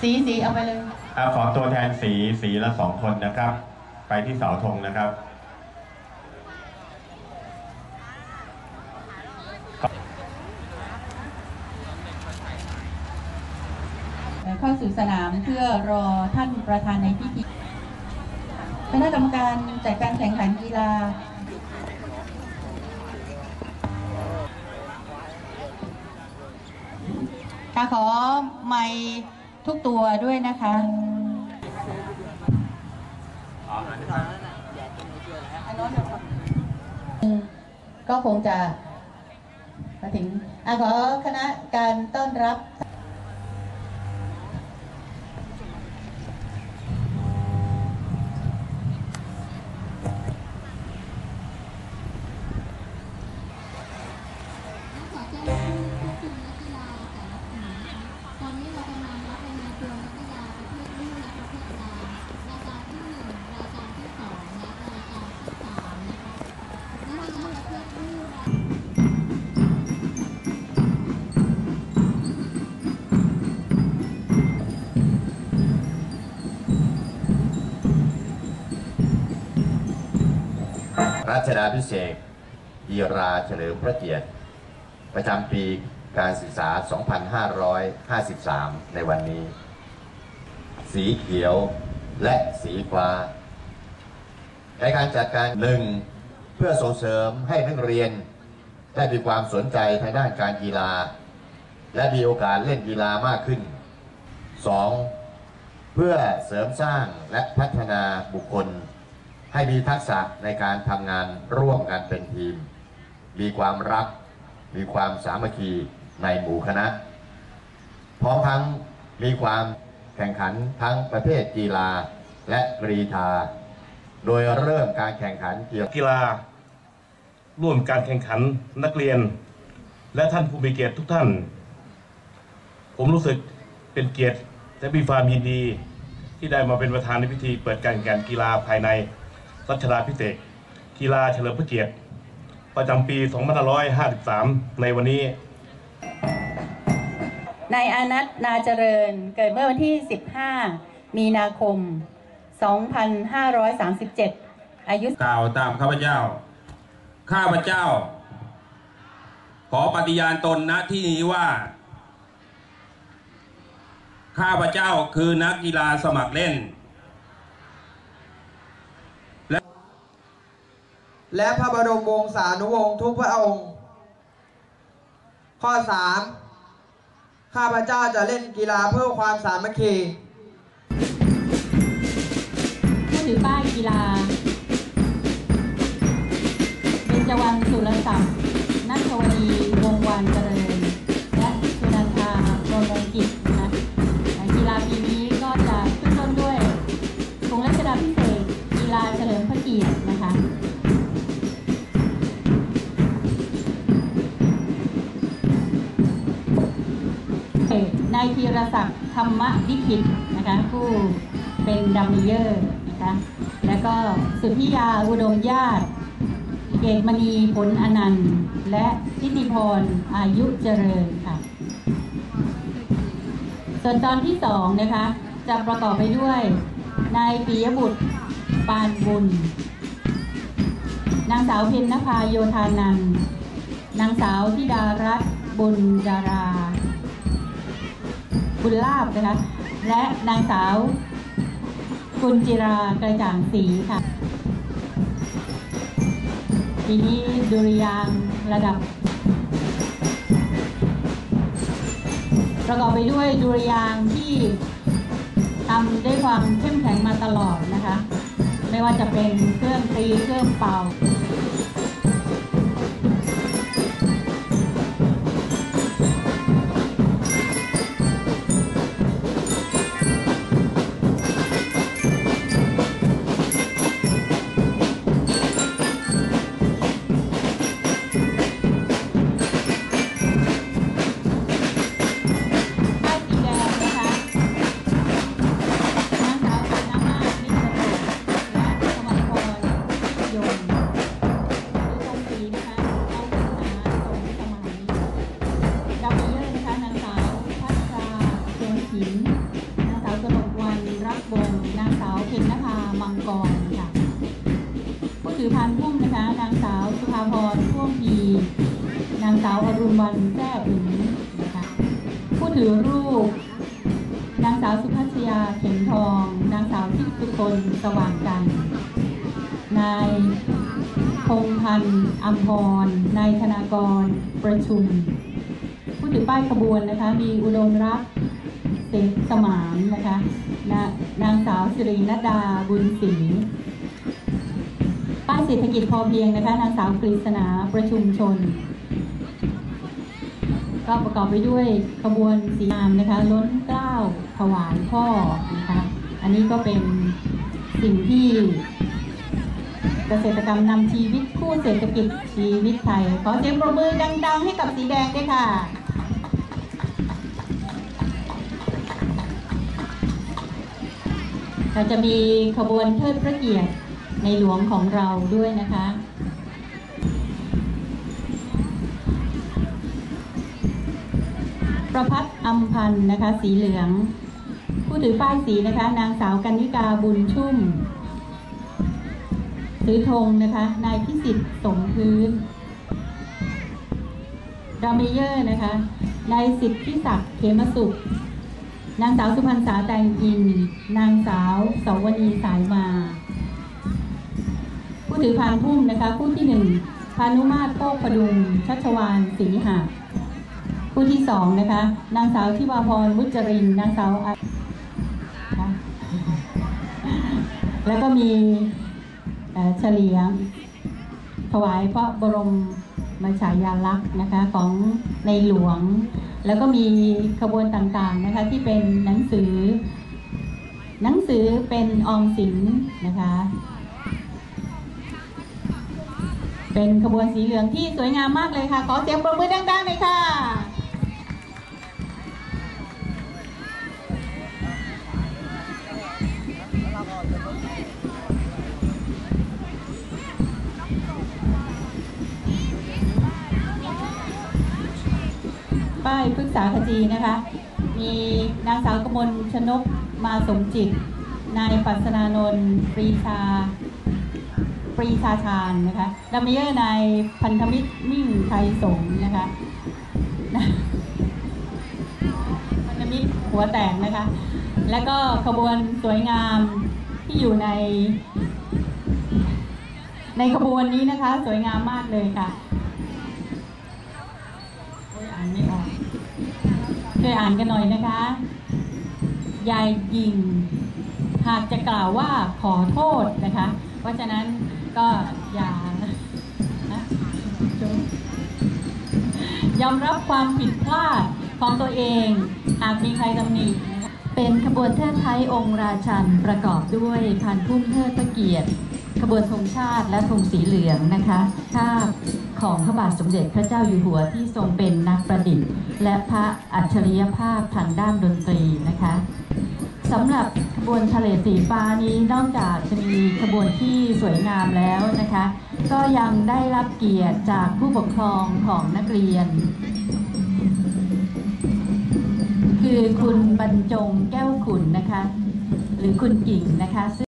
สีสีเอาไปเลย อ่าขอตัวแทนสีสีละสองคนนะครับ ไปที่เสาธงนะครับ เข้าสู่สนามเพื่อรอท่านประธานในพิธีคณะกรรมการจัดการแข่งขันกีฬาค่ะขอไมค์ ทุกตัวด้วยนะคะก็คงจะมาถึงอะขอคณะการต้อนรับ รัชดาพิเศษกีราเฉลิมพระเกียรติ ประจำปีการศึกษา 2553 ในวันนี้ สีเขียวและสีฟ้า ในการจัดการหนึ่งเพื่อส่งเสริมให้นักเรียน ได้มีความสนใจทางด้านการกีฬา และมีโอกาสเล่นกีฬามากขึ้น 2. เพื่อเสริมสร้างและพัฒนาบุคคล ให้มีทักษะในการทำงานร่วมกันเป็นทีม มีความรัก มีความสามัคคีในหมู่คณะ พร้อมทั้งมีความแข่งขันทั้งประเภทกีฬาและกรีธา โดยเริ่มการแข่งขันเกี่ยวกีฬา ร่วมการแข่งขันนักเรียน และท่านผู้มีเกียรติทุกท่าน ผมรู้สึกเป็นเกียรติและมีความยินดีที่ได้มาเป็นประธานในพิธีเปิดการแข่งขันกีฬาภายใน รัชดาพิเศษกกีฬาเฉลิมพระเกียรติ ประจำปี 2553 ในวันนี้ นายอานัทนาเจริญเกิดเมื่อวันที่ 15 มีนาคม 2537 อายุกล่าวตามข้าพเจ้า ข้าพเจ้า ขอปฏิญาณตนณที่นี้ว่า ข้าพเจ้าคือนักกีฬาสมัครเล่น และพระบรมวงศานุวงศ์ทุกพระองค์ ข้อ 3 ข้าพเจ้าจะเล่นกีฬาเพื่อความสามัคคีผู้ถือป้ายกีฬา เป็นจวังสุรศักดิ์ นายธีรศักดิ์ธรรมวิคิตนะคะผู้เป็นดัมเมเยอร์นะคะแล้วก็สุธิยาอุดมญาติเกตมณีผลอนันต์ และทิติพรอายุเจริญค่ะ ส่วนตอนที่สองนะคะจะประกอบไปด้วยนายปิยบุตรปานบุญ นางสาวเพ็ญนภาโยธานันท์นางสาวธิดารัตน์บุญดารา บุญลาบนะคะและนางสาวกุลจิรากระจ่างศรีค่ะทีนี้ดุริยางระดับ ประกอบไปด้วยดุริยางที่ทำด้วยความเข้มแข็งมาตลอดนะคะ ไม่ว่าจะเป็นเครื่องตีเครื่องเป่า มีนางสาวอรุณวันแท้อึ๋งนะคะผู้ถือรูป นางสาวสุพัชยาเข็มทอง นางสาวทิพสุคนสว่างกัน นายพงพันธ์อัมพร นายธนากรประชุม ผู้ถือป้ายขบวนนะคะ มีอุดมรักเสสมานนะคะนะนางสาวสิรินดาบุญศรี ป้ายเศรษฐกิจพอเพียงนะคะนางสาวกฤษณาประชุมชน ก็ประกอบไปด้วยขบวนสีงามนะคะ ล้นเกล้าถวายพ่อนะคะอันนี้ก็เป็นสิ่งที่เกษตรกรรมนำชีวิตคู่เศรษฐกิจชีวิตไทย ขอเสียงปรบมือดังๆ ให้กับสีแดงด้วยค่ะเราจะมีขบวนเทิดพระเกียรติ ในหลวงของเราด้วยนะคะ ประพัฒน์อัมพันธ์นะคะ สีเหลือง ผู้ถือป้ายสีนะคะ นางสาวกันนิกาบุญชุ่ม ถือธงนะคะ นายพิสิทธิ์สมพื้นรามเมเยอร์นะคะนายสิทธิศักดิ์เขมสุข นางสาวสุพรรณษาแตงอิน นางสาวสวนีสายมา ผู้ถือพานพุ่มนะคะผู้ที่หนึ่งพานุมาตรโป้ประดุงชัชวานศรีหะผู้ที่สองนะคะ นางสาวทิวาพรมุจริน นางสาวอาแล้วก็มีเอ่อเฉลียง ถวายพระบรมมาฉายาลักษณ์นะคะของในหลวง แล้วก็มีขบวนต่างๆนะคะที่เป็นหนังสือ หนังสือเป็นออมสินนะคะ เป็นขบวนสีเหลืองที่สวยงามมากเลยค่ะ ขอเสียงปรบมือดังๆเลยค่ะ ป้ายพฤกษาขจีนะคะ มีนางสาวกมลชนกมาสมจิต นายปัสนานนท์ปรีชา รีชาชาญนะคะดัมเมเยอร์นายพันธมิตรมิ่งไทยสงนะคะพันธมิตรหัวแตกนะคะ แล้วก็ขบวนสวยงามที่อยู่ใน ในขบวนนี้นะคะ สวยงามมากเลยค่ะโอ้ยอ่านไม่ออกช่วยอ่านกันหน่อยนะคะยายยิงหากจะกล่าวว่าขอโทษนะคะ เพราะฉะนั้น ก็อย่านะยอมรับความผิดพลาดของตัวเองหากมีใครตำหนิเป็นขบวนเทิดไทยองค์ราชันประกอบด้วยพันพุ่มเทิดพระเกียรติ ขบวนธงชาติและธงสีเหลืองนะคะภาพของพระบาทสมเด็จพระเจ้าอยู่หัวที่ทรงเป็นนักประดิษฐ์ และพระอัจฉริยภาพทางด้านดนตรีนะคะสำหรับ ขบวนทะเลสีฟ้านี้นอกจากจะมีขบวนที่สวยงามแล้วนะคะ ก็ยังได้รับเกียรติจากผู้ปกครองของนักเรียน คือคุณบรรจงแก้วขุนนะคะ หรือคุณกิ่งนะคะ